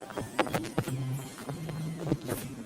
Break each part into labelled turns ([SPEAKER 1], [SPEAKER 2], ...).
[SPEAKER 1] Thank you.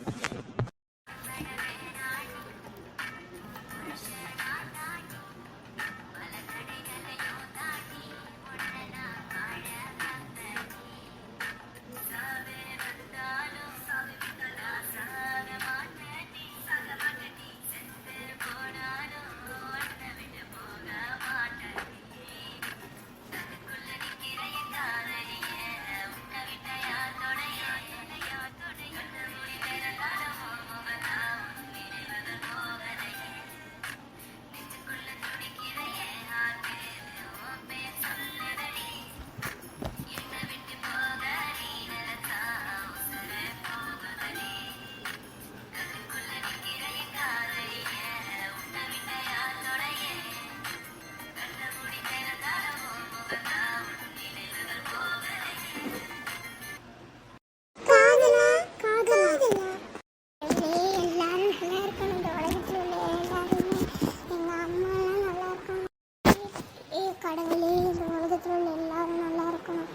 [SPEAKER 1] கடவுளே இந்த உலகத்தில் உள்ள எல்லாரும் நல்லா இருக்கணும்.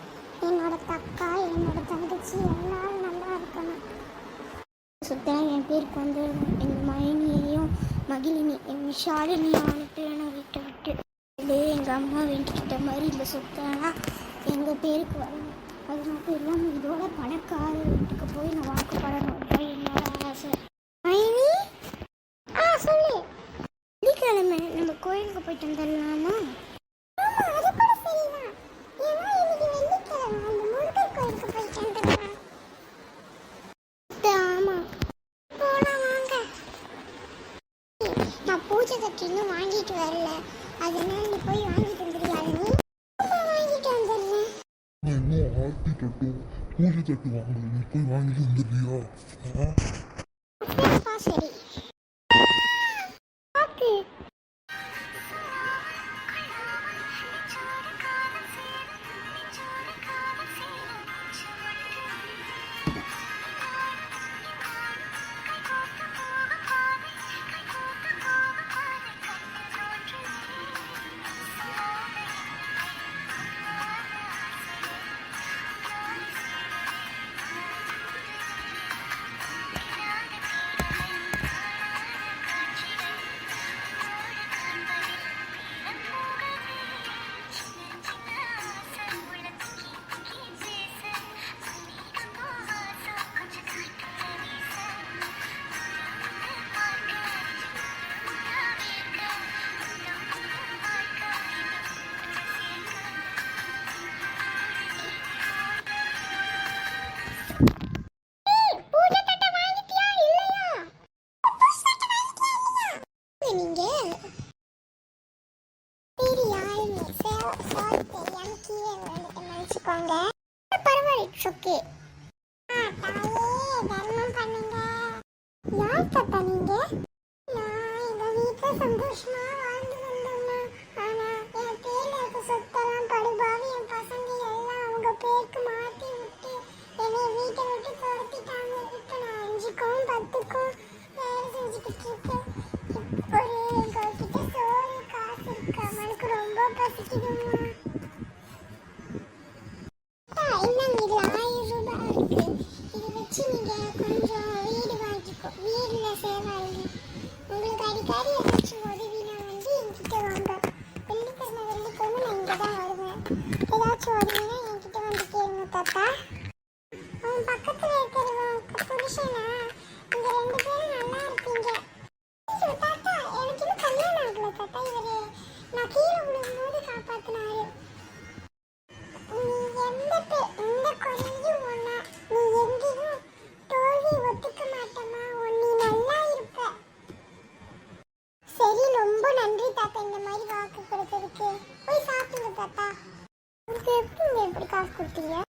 [SPEAKER 1] என்னோட தக்கா என்னோட தங்கச்சி எல்லாரும் நல்லா இருக்கணும். சுத்தம் என் பேருக்கு வந்து எங்கள் மைனியையும் மகிழினி என் விஷாலினியும் அனுப்பிடணும் வீட்டை விட்டு இதே எங்கள் அம்மா வேண்டிக்கிட்ட மாதிரி இந்த சொத்தெல்லாம் எங்கள் பேருக்கு வரணும். அது மட்டும் இல்லாமல் இதோட பணக்கார வீட்டுக்கு போய் நான் வாக்குப்படணும். என்னோட ஆசை. மைனி? ஆ சொல்லு. வெள்ளிக்கிழமை நம்ம கோயிலுக்கு போயிட்டு வந்துடலாம் ஆமா அது கூட சரிதான் ஏன்னா இன்னைக்கு வெள்ளிக்கிழமை அந்த முருகர் கோயிலுக்கு போயிட்டு வந்துடலாம் ஆமா போலாம் வாங்க நான் பூஜை கட்டு இன்னும் வாங்கிட்டு வரல அதனால நீ போய் வாங்கிட்டு வந்துடுறியா நீ வாங்கிட்டு வந்துடுறேன்
[SPEAKER 2] நான் இன்னும் ஆட்டி தட்டும் பூஜை தட்டு வாங்கணும் நீ போய் வாங்கிட்டு வந்துடுறியா ஆ
[SPEAKER 1] பரவாயில்ல ஓகே பண்ணுங்க. யார் தாத்தா நீங்க? நான் எங்க வீட்டுல சந்தோஷமா வாழ்ந்து வந்தோம்னா ஆனா என் பேர்ல இருக்க சொத்தெல்லாம் படுபாவி என் பசங்க எல்லாம் அவங்க பேருக்கு மாத்தி விட்டு என்னை வீட்டை விட்டு துரத்திட்டாங்க. இப்ப நான் அஞ்சுக்கும் பத்துக்கும் வேலை செஞ்சுக்கிட்டு இருக்கேன். ஒரு எங்ககிட்ட சோறு காசு இருக்கு. அவனுக்கு ரொம்ப பசிக்குதுமா உங்களுக்கு அடிக்கடி ஏதாச்சும் உதவினா வந்து என்கிட்ட வாங்க. வெள்ளிக்கிழமை வெள்ளிக்கிழமை நான் இங்கே தான் வருவேன். ஏதாச்சும் உதவினா என்கிட்ட வந்து கேளுங்க தாத்தா. அவன் பக்கத்தில் இருக்கிறவன் புருஷனை எப்படி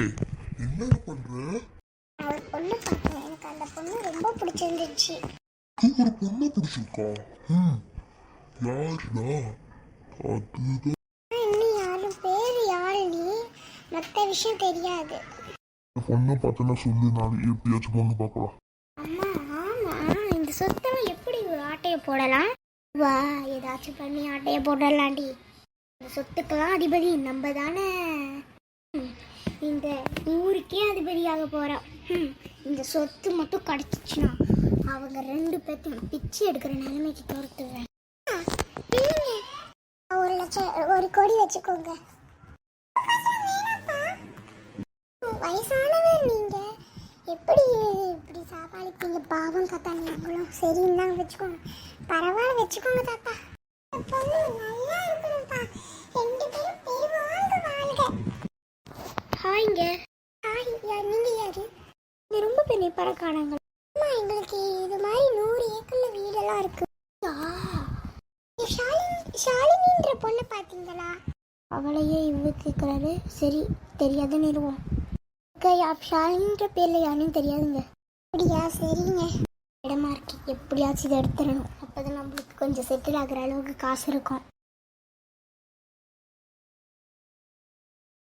[SPEAKER 2] ஏய், என்னடா பண்ற?
[SPEAKER 1] ஒரு பொண்ணு பார்த்தேன். எனக்கு அந்த பொண்ணு ரொம்ப பிடிச்சிருந்துச்சு.
[SPEAKER 2] ஒரு பொண்ணை பிடிச்சிருக்கா? யாருடா? அதுதான்.
[SPEAKER 1] இன்னும் யாரும் பேர் மற்ற விஷயம் தெரியாது.
[SPEAKER 2] பொண்ணை பார்த்தனா சொல்லு நான் எப்படியாச்சும் பொண்ணு பார்க்கலாம்.
[SPEAKER 1] அம்மா ஆமா. இந்த சொத்தெல்லாம் எப்படி ஒரு ஆட்டையை போடலாம்? வா ஏதாச்சும் பண்ணி ஆட்டையை போடலாண்டி இந்த சொத்துக்கெல்லாம் அதிபதி நம்ம தானே. இந்த ஊருக்கே அதிபதியாக போகிறோம் ம், இந்த சொத்து மட்டும் கிடச்சிச்சுன்னா அவங்க ரெண்டு பேர்த்தையும் பிச்சை எடுக்கிற நிலைமைக்கு இல்லைங்க. ஒரு லட்சம் ஒரு கோடி வச்சுக்கோங்க. வயசானவர் நீங்க. எப்படி இப்படி சாப்பாடுப்பீங்க பாவம் தாத்தா நீங்களும் சரி இந்தாங்க வச்சுக்கோங்க. பரவாயில்ல வச்சுக்கோங்க தாத்தா. பொண்ணு நல்லா இருக்கணும்ப்பா நீங்க? நீங்க யாரு? இது ரொம்ப பெரிய பணக்காரங்க. அம்மா எங்களுக்கு இது மாதிரி நூறு ஏக்கர்ல வீடெல்லாம் இருக்கு. ஷாலினின்ற பொண்ணு பாத்தீங்களா அவளையே இவங்க கேட்குறாரு சரி தெரியாத நிறுவம் ஷாலினின்ற பேர்ல யாருன்னு தெரியாதுங்க. அப்படியா? சரிங்க. இடமா இருக்கு. எப்படியாச்சும் இதை எடுத்துடணும். அப்போதான் நம்மளுக்கு கொஞ்சம் செட்டில் ஆகுற அளவுக்கு காசு இருக்கும்.